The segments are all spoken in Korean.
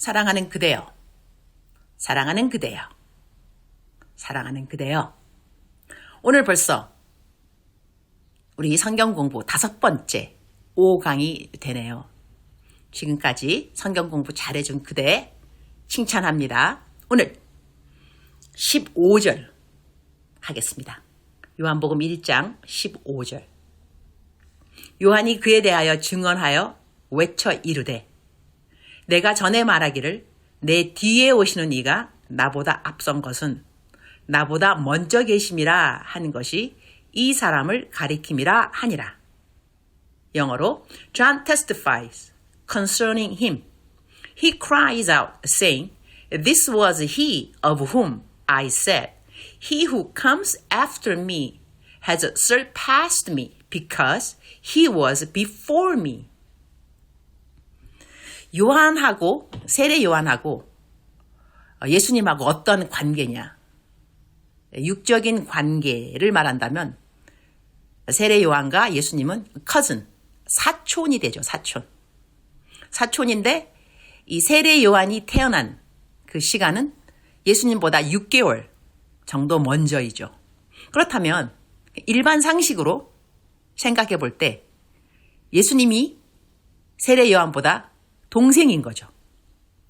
사랑하는 그대여. 사랑하는 그대여. 사랑하는 그대여. 오늘 벌써 우리 성경 공부 다섯 번째 5강이 되네요. 지금까지 성경 공부 잘해준 그대 칭찬합니다. 오늘 15절 하겠습니다. 요한복음 1장 15절. 요한이 그에 대하여 증언하여 외쳐 이르되 내가 전에 말하기를 내 뒤에 오시는 이가 나보다 앞선 것은 나보다 먼저 계심이라 하는 것이 이 사람을 가리킴이라 하니라. 영어로 John testifies concerning him. He cries out saying, This was he of whom I said, He who comes after me has surpassed me because he was before me. 요한하고 세례 요한하고 예수님하고 어떤 관계냐? 육적인 관계를 말한다면 세례 요한과 예수님은 cousin, 사촌이 되죠. 사촌. 사촌인데 이 세례 요한이 태어난 그 시간은 예수님보다 6개월 정도 먼저이죠. 그렇다면 일반 상식으로 생각해 볼 때 예수님이 세례 요한보다 동생인 거죠.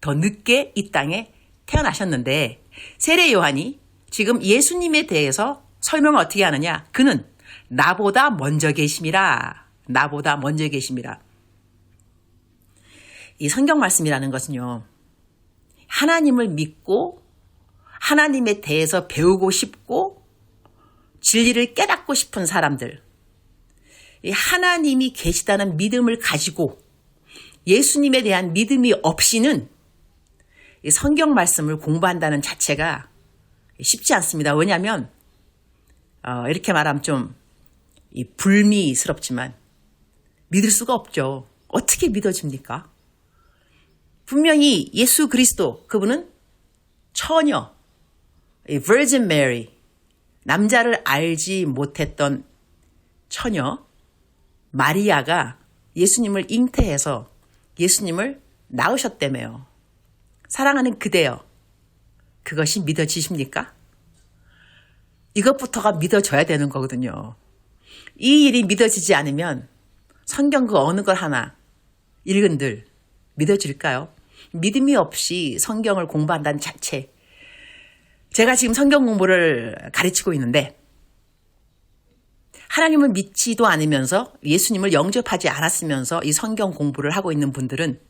더 늦게 이 땅에 태어나셨는데 세례 요한이 지금 예수님에 대해서 설명을 어떻게 하느냐? 그는 나보다 먼저 계심이라. 나보다 먼저 계심이라. 이 성경 말씀이라는 것은요. 하나님을 믿고 하나님에 대해서 배우고 싶고 진리를 깨닫고 싶은 사람들. 하나님이 계시다는 믿음을 가지고 예수님에 대한 믿음이 없이는 성경 말씀을 공부한다는 자체가 쉽지 않습니다. 왜냐하면 어, 이렇게 말하면 좀 불미스럽지만 믿을 수가 없죠. 어떻게 믿어집니까? 분명히 예수 그리스도 그분은 처녀, Virgin Mary, 남자를 알지 못했던 처녀 마리아가 예수님을 잉태해서 예수님을 낳으셨다며요. 사랑하는 그대여. 그것이 믿어지십니까? 이것부터가 믿어져야 되는 거거든요. 이 일이 믿어지지 않으면 성경 그 어느 걸 하나 읽은들 믿어질까요? 믿음이 없이 성경을 공부한다는 자체. 제가 지금 성경 공부를 가르치고 있는데 하나님을 믿지도 않으면서 예수님을 영접하지 않았으면서 이 성경 공부를 하고 있는 분들은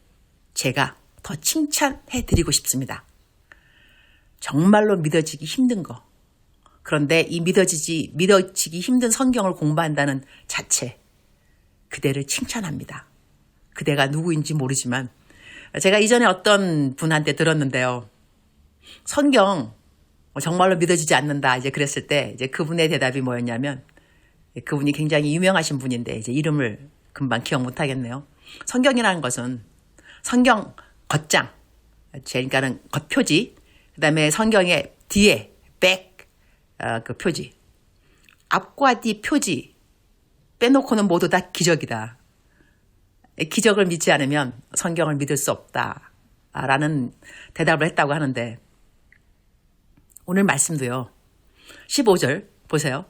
제가 더 칭찬해 드리고 싶습니다. 정말로 믿어지기 힘든 거. 그런데 이 믿어지지, 믿어지기 힘든 성경을 공부한다는 자체, 그대를 칭찬합니다. 그대가 누구인지 모르지만, 제가 이전에 어떤 분한테 들었는데요. 성경, 정말로 믿어지지 않는다. 이제 그랬을 때, 이제 그분의 대답이 뭐였냐면, 그분이 굉장히 유명하신 분인데 이제 이름을 금방 기억 못 하겠네요. 성경이라는 것은 성경 겉장, 그러니까는 겉표지, 그 다음에 성경의 뒤에 백, 어, 그 표지, 앞과 뒤 표지 빼놓고는 모두 다 기적이다. 기적을 믿지 않으면 성경을 믿을 수 없다. 라는 대답을 했다고 하는데 오늘 말씀도요. 15절 보세요.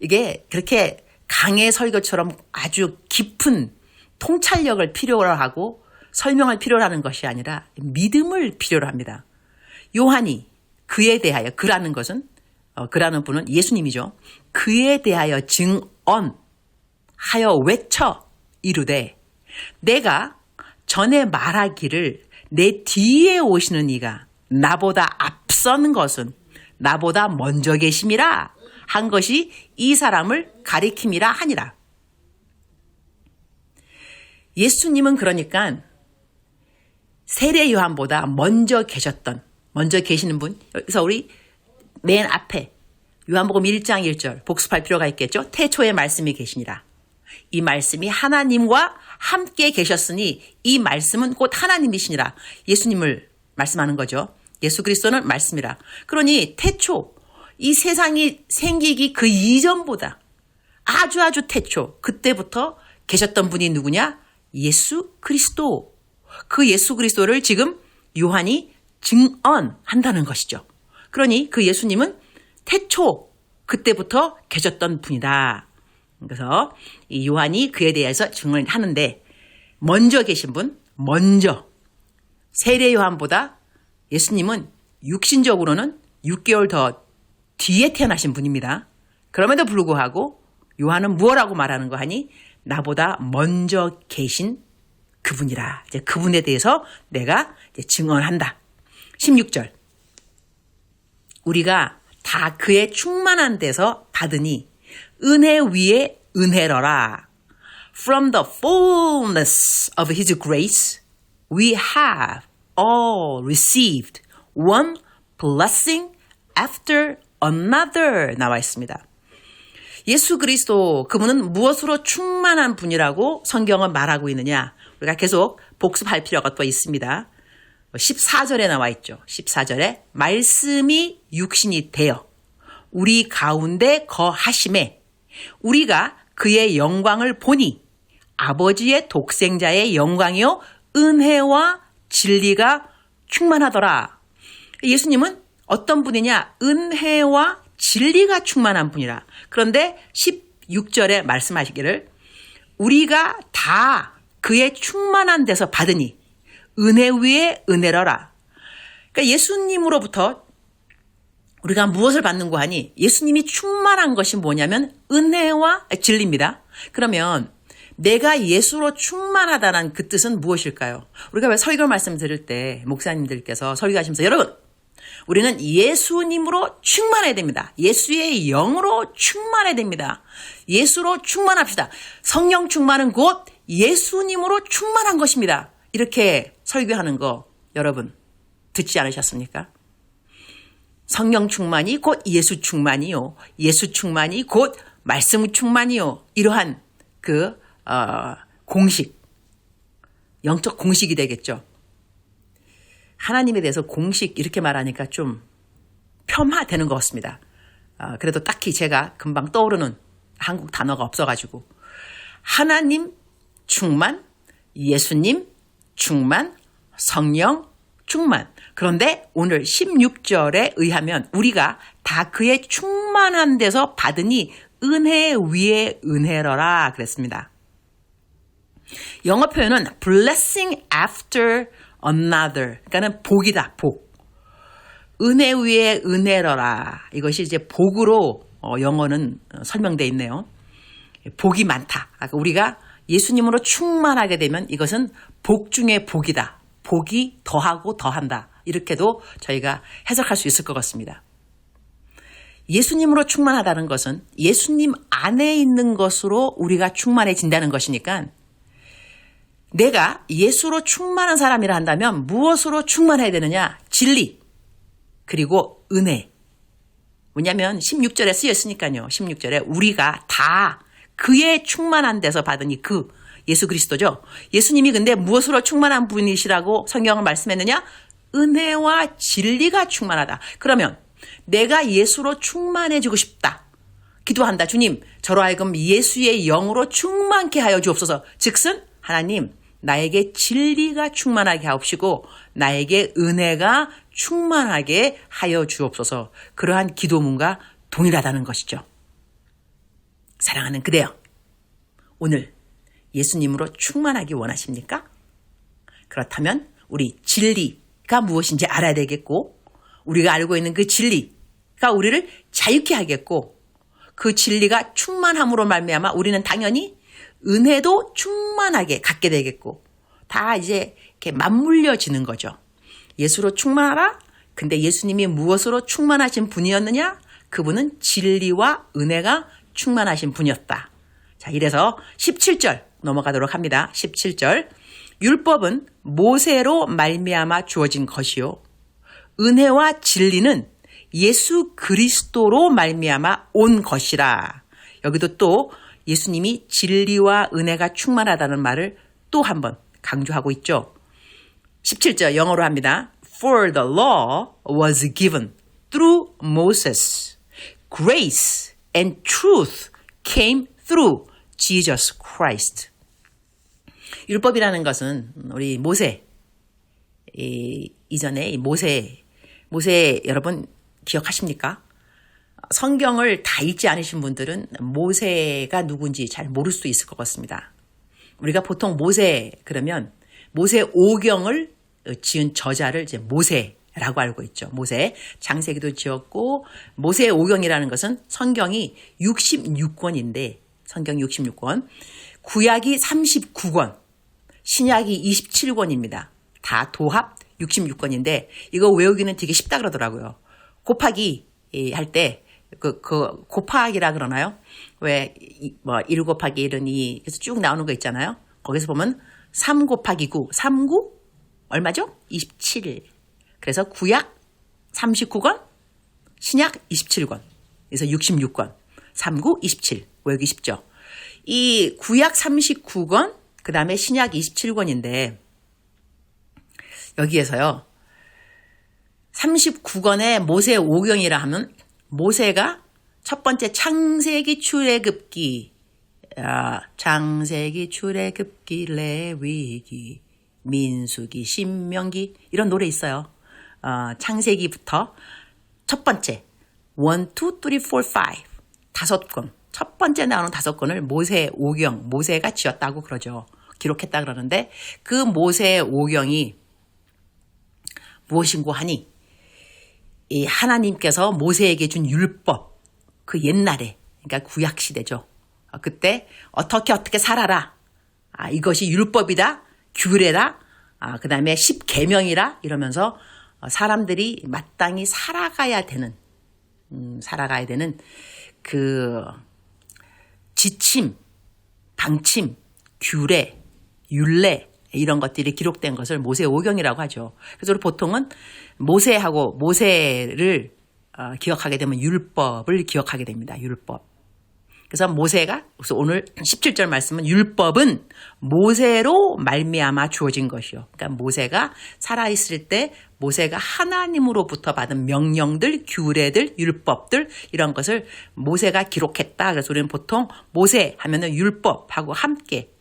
이게 그렇게 강의 설교처럼 아주 깊은 통찰력을 필요로 하고 설명을 필요로 하는 것이 아니라 믿음을 필요로 합니다. 요한이 그에 대하여 그라는 것은 어, 그라는 분은 예수님이죠. 그에 대하여 증언하여 외쳐 이르되 내가 전에 말하기를 내 뒤에 오시는 이가 나보다 앞선 것은 나보다 먼저 계심이라 한 것이 이 사람을 가리킴이라 하니라. 예수님은 그러니까 세례 요한보다 먼저 계셨던, 먼저 계시는 분. 그래서 우리 맨 앞에 요한복음 1장 1절 복습할 필요가 있겠죠? 태초에 말씀이 계시니라. 이 말씀이 하나님과 함께 계셨으니 이 말씀은 곧 하나님이시니라. 예수님을 말씀하는 거죠. 예수 그리스도는 말씀이라. 그러니 태초 이 세상이 생기기 그 이전보다 아주 아주 태초 그때부터 계셨던 분이 누구냐? 예수 그리스도. 그 예수 그리스도를 지금 요한이 증언한다는 것이죠. 그러니 그 예수님은 태초 그때부터 계셨던 분이다. 그래서 이 요한이 그에 대해서 증언을 하는데 먼저 계신 분, 먼저 세례 요한보다 예수님은 육신적으로는 6개월 더 뒤에 태어나신 분입니다. 그럼에도 불구하고 요한은 무엇라고 말하는 거 하니 나보다 먼저 계신 그분이라. 이제 그분에 대해서 내가 증언한다. 16절. 우리가 다 그의 충만한 데서 받으니 은혜 위에 은혜러라. From the fullness of his grace, we have all received one blessing after another 나와 있습니다. 예수 그리스도 그분은 무엇으로 충만한 분이라고 성경은 말하고 있느냐? 우리가 계속 복습할 필요가 또 있습니다. 14절에 나와 있죠. 14절에 말씀이 육신이 되어 우리 가운데 거하심에 우리가 그의 영광을 보니 아버지의 독생자의 영광이요 은혜와 진리가 충만하더라. 예수님은 어떤 분이냐? 은혜와 진리가 충만한 분이라. 그런데 16절에 말씀하시기를 우리가 다 그의 충만한 데서 받으니 은혜 위에 은혜러라. 그러니까 예수님으로부터 우리가 무엇을 받는고 하니 예수님이 충만한 것이 뭐냐면 은혜와 진리입니다. 그러면 내가 예수로 충만하다는 그 뜻은 무엇일까요? 우리가 왜 설교 말씀 드릴 때 목사님들께서 설교하시면서 여러분 우리는 예수님으로 충만해야 됩니다. 예수의 영으로 충만해야 됩니다. 예수로 충만합시다. 성령 충만은 곧 예수님으로 충만한 것입니다. 이렇게 설교하는 거 여러분 듣지 않으셨습니까? 성령 충만이 곧 예수 충만이요. 예수 충만이 곧 말씀 충만이요. 이러한 그 어, 공식 영적 공식이 되겠죠. 하나님에 대해서 공식 이렇게 말하니까 좀 폄하되는 것 같습니다. 어, 그래도 딱히 제가 금방 떠오르는 한국 단어가 없어가지고 하나님 충만, 예수님 충만, 성령 충만. 그런데 오늘 16절에 의하면 우리가 다 그의 충만한 데서 받으니 은혜 위에 은혜러라 그랬습니다. 영어 표현은 blessing after another. 그러니까는 복이다, 복. 은혜 위에 은혜러라. 이것이 이제 복으로 어, 영어는 설명되어 있네요. 복이 많다. 아까 우리가 예수님으로 충만하게 되면 이것은 복 중에 복이다. 복이 더하고 더한다. 이렇게도 저희가 해석할 수 있을 것 같습니다. 예수님으로 충만하다는 것은 예수님 안에 있는 것으로 우리가 충만해진다는 것이니까 내가 예수로 충만한 사람이라 한다면 무엇으로 충만해야 되느냐? 진리. 그리고 은혜. 뭐냐면 16절에 쓰였으니까요. 16절에 우리가 다 그의 충만한 데서 받으니 그 예수 그리스도죠. 예수님이 근데 무엇으로 충만한 분이시라고 성경을 말씀했느냐? 은혜와 진리가 충만하다. 그러면 내가 예수로 충만해지고 싶다. 기도한다. 주님, 저로 하여금 예수의 영으로 충만케 하여 주옵소서. 즉슨 하나님, 나에게 진리가 충만하게 하옵시고 나에게 은혜가 충만하게 하여 주옵소서. 그러한 기도문과 동일하다는 것이죠. 사랑하는 그대여. 오늘 예수님으로 충만하기 원하십니까? 그렇다면 우리 진리가 무엇인지 알아야 되겠고 우리가 알고 있는 그 진리가 우리를 자유케 하겠고 그 진리가 충만함으로 말미암아 우리는 당연히 은혜도 충만하게 갖게 되겠고 다 이제 이렇게 맞물려지는 거죠. 예수로 충만하라. 근데 예수님이 무엇으로 충만하신 분이었느냐? 그분은 진리와 은혜가 충만하신 분이었다. 자, 이래서 17절 넘어가도록 합니다. 17절. 율법은 모세로 말미암아 주어진 것이요. 은혜와 진리는 예수 그리스도로 말미암아 온 것이라. 여기도 또 예수님이 진리와 은혜가 충만하다는 말을 또 한 번 강조하고 있죠. 17절 영어로 합니다. For the law was given through Moses. Grace and truth came through Jesus Christ. 율법이라는 것은 우리 모세 이, 이전에 이 모세, 모세 여러분 기억하십니까? 성경을 다 읽지 않으신 분들은 모세가 누군지 잘 모를 수도 있을 것 같습니다. 우리가 보통 모세 그러면 모세 오경을 지은 저자를 이제 모세라고 알고 있죠. 모세 장세기도 지었고 모세 오경이라는 것은 성경이 66권인데 성경 66권 구약이 39권 신약이 27권입니다. 다 도합 66권인데 이거 외우기는 되게 쉽다 그러더라고요. 곱하기 할 때 그, 그, 곱하기라 그러나요? 왜, 뭐, 1 곱하기 1은 2, 그래서 쭉 나오는 거 있잖아요? 거기서 보면 3 곱하기 9, 3, 9? 얼마죠? 27. 그래서 구약 39권, 신약 27권. 그래서 66권. 3, 9, 27. 외우기 쉽죠? 이 구약 39권, 그 다음에 신약 27권인데, 여기에서요, 39권의 모세 오경이라 하면 모세가 첫 번째 창세기 출애굽기, 아, 창세기 출애굽기 레위기 민수기 신명기 이런 노래 있어요. 어, 창세기부터 첫 번째 1, 2, 3, 4, 5 다섯 권. 첫 번째 나오는 다섯 권을 모세 오경, 모세가 지었다고 그러죠. 기록했다 그러는데 그 모세 오경이 무엇인고 하니 이 하나님께서 모세에게 준 율법 그 옛날에 그러니까 구약 시대죠. 그때 어떻게 어떻게 살아라. 아, 이것이 율법이다. 규례라. 아, 그 다음에 십계명이라 이러면서 사람들이 마땅히 살아가야 되는 음, 살아가야 되는 그 지침, 방침, 규례, 율례 이런 것들이 기록된 것을 모세 오경이라고 하죠. 그래서 보통은 모세하고 모세를 어, 기억하게 되면 율법을 기억하게 됩니다. 율법. 그래서 모세가 그래서 오늘 17절 말씀은 율법은 모세로 말미암아 주어진 것이요. 그러니까 모세가 살아 있을 때 모세가 하나님으로부터 받은 명령들, 규례들, 율법들 이런 것을 모세가 기록했다. 그래서 우리는 보통 모세 하면은 율법하고 함께 예,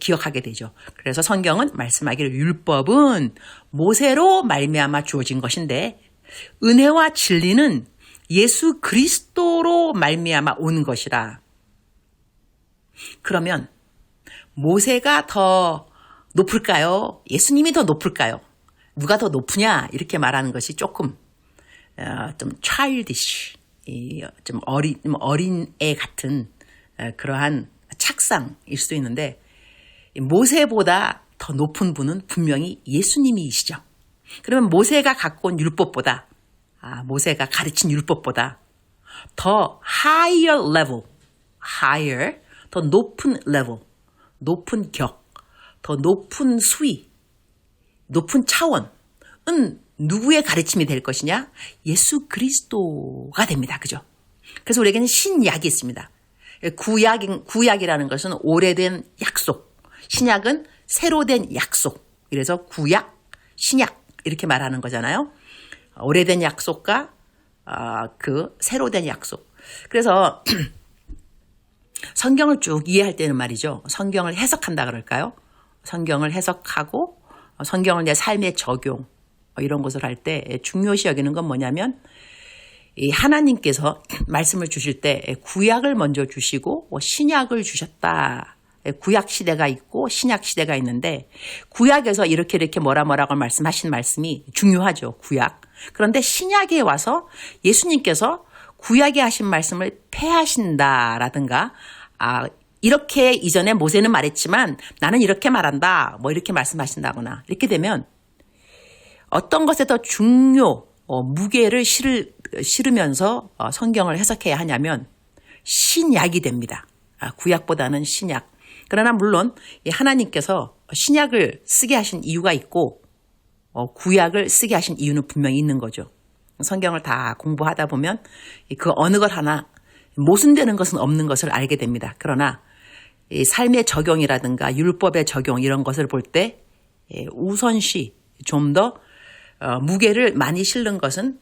기억하게 되죠. 그래서 성경은 말씀하기를 율법은 모세로 말미암아 주어진 것인데 은혜와 진리는 예수 그리스도로 말미암아 온 것이라. 그러면 모세가 더 높을까요? 예수님이 더 높을까요? 누가 더 높으냐? 이렇게 말하는 것이 조금 어, 좀 childish, 좀 어린 어린 애 같은 어, 그러한 착상일 수도 있는데 모세보다 더 높은 분은 분명히 예수님이시죠. 그러면 모세가 갖고 온 율법보다 아, 모세가 가르친 율법보다 더 higher level, higher 더 높은 레벨, 높은 격, 더 높은 수위, 높은 차원은 누구의 가르침이 될 것이냐? 예수 그리스도가 됩니다. 그죠? 그래서 우리에게는 신약이 있습니다. 구약, 구약이라는 것은 오래된 약속, 신약은 새로 된 약속. 그래서 구약, 신약 이렇게 말하는 거잖아요. 오래된 약속과 어, 그 새로 된 약속. 그래서 성경을 쭉 이해할 때는 말이죠. 성경을 해석한다 그럴까요? 성경을 해석하고 성경을 내 삶에 적용 뭐 이런 것을 할 때 중요시 여기는 건 뭐냐면 하나님께서 말씀을 주실 때 구약을 먼저 주시고 뭐 신약을 주셨다. 구약 시대가 있고 신약 시대가 있는데 구약에서 이렇게 이렇게 뭐라 뭐라고 말씀하신 말씀이 중요하죠. 구약. 그런데 신약에 와서 예수님께서 구약에 하신 말씀을 폐하신다라든가 아 이렇게 이전에 모세는 말했지만 나는 이렇게 말한다 뭐 이렇게 말씀하신다거나 이렇게 되면 어떤 것에 더 중요 어, 무게를 실을, 실으면서 어, 성경을 해석해야 하냐면 신약이 됩니다. 아, 구약보다는 신약. 그러나 물론 하나님께서 신약을 쓰게 하신 이유가 있고 어, 구약을 쓰게 하신 이유는 분명히 있는 거죠. 성경을 다 공부하다 보면 그 어느 것 하나 모순되는 것은 없는 것을 알게 됩니다. 그러나 삶의 적용이라든가 율법의 적용 이런 것을 볼 때 우선시 좀더 어, 무게를 많이 실는 것은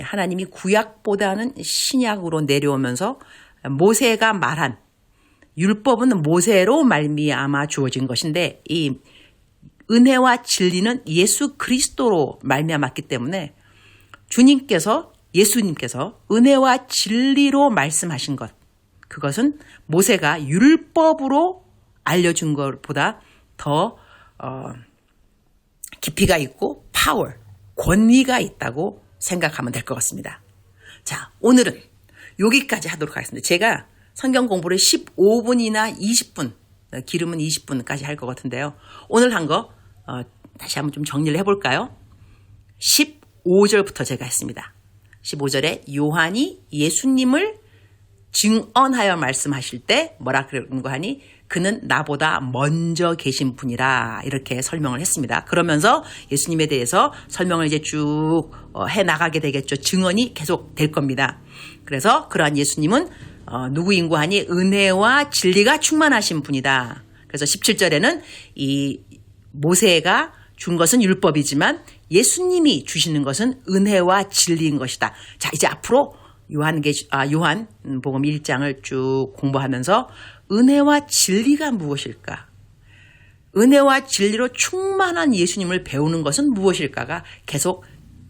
하나님이 구약보다는 신약으로 내려오면서 모세가 말한 율법은 모세로 말미암아 주어진 것인데 이 은혜와 진리는 예수 그리스도로 말미암았기 때문에 주님께서 예수님께서 은혜와 진리로 말씀하신 것 그것은 모세가 율법으로 알려준 것보다 더 어, 깊이가 있고 파워, 권위가 있다고 생각하면 될 것 같습니다. 자, 오늘은 여기까지 하도록 하겠습니다. 제가 성경 공부를 15분이나 20분, 어, 기름은 20분까지 할 것 같은데요. 오늘 한거 어, 다시 한번 좀 정리를 해볼까요? 15절부터 제가 했습니다. 15절에 요한이 예수님을 증언하여 말씀하실 때 뭐라 그러는 거 하니 그는 나보다 먼저 계신 분이라 이렇게 설명을 했습니다. 그러면서 예수님에 대해서 설명을 이제 쭉 어, 해 나가게 되겠죠. 증언이 계속 될 겁니다. 그래서 그러한 예수님은 어, 누구인고 하니 은혜와 진리가 충만하신 분이다. 그래서 17절에는 이 모세가 준 것은 율법이지만 예수님이 주시는 것은 은혜와 진리인 것이다. 자, 이제 앞으로 요한계 아 요한 복음 1장을 쭉 공부하면서 은혜와 진리가 무엇일까? 은혜와 진리로 충만한 예수님을 배우는 것은 무엇일까가 계속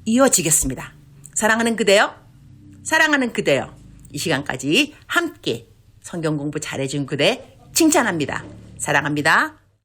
이어지겠습니다. 사랑하는 그대여, 사랑하는 그대여, 이 시간까지 함께 성경 공부 잘해준 그대 칭찬합니다. 사랑합니다.